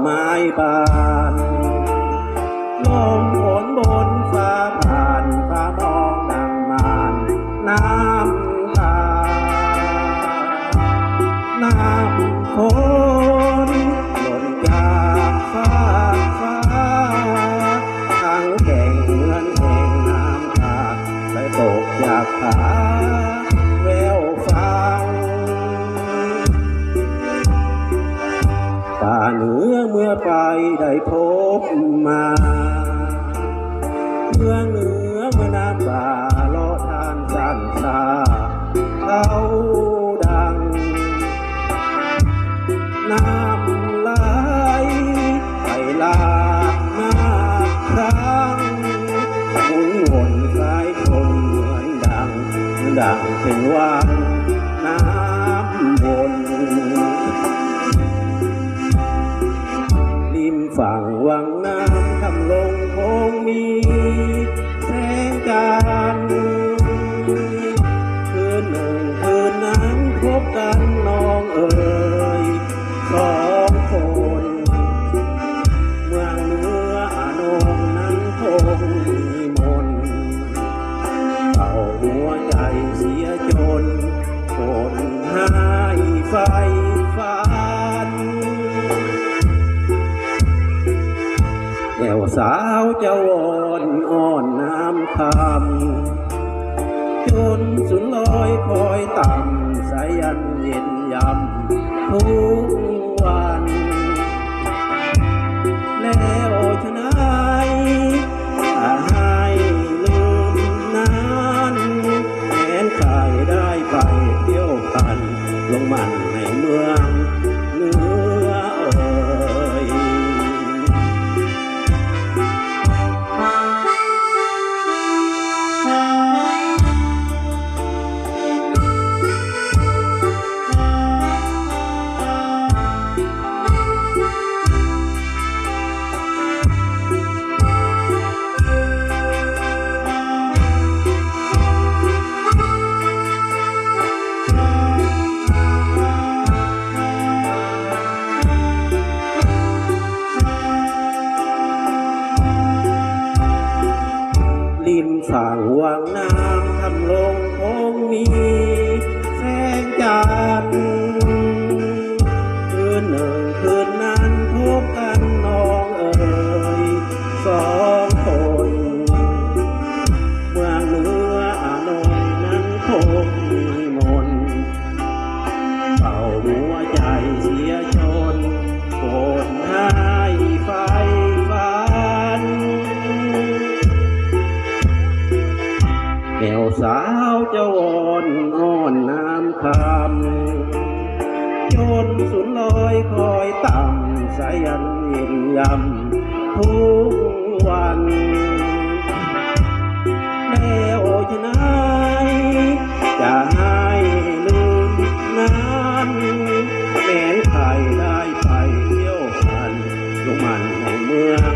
ไม้บานลมฝนบนฟ้าผ่านฟ้ามองดังมานน้ำตา น้ำฝนหล่นจากฟ้าฟ้าทั้งแก่งเหมือนแห่งน้ำตาไหลตกจากผา เหนือเมื่อไปได้พบมา เมื่อเหนือเมื่อน้ำป่าลอทานสันสาเขาดัง น้ำไหลไปลากมาครั้งหมุนวนคล้ายคนเหมือนดัง ดังเป็นวังน้ำวน บกันน้องเอ๋ยสองคน เมืองเนืออานงนั้นคงมีมนต์เอาหัวใจเสียจนคนหายไฟฝันแอวสาวเจ้าวอนอ่อนน้ำคำ จนสุนลอยคอยต่ำสายันเย็นยำทุกวัน ริมฝั่งวังนา สาวเจ้าวอนอ่อนน้ำคำจนสุนลอยคอยต่ำสายันเย็นยำทุกวันแล้วชะนายจะให้ลืมนั้นแม้ใครได้ไปเที่ยวกันลงมันในเมือง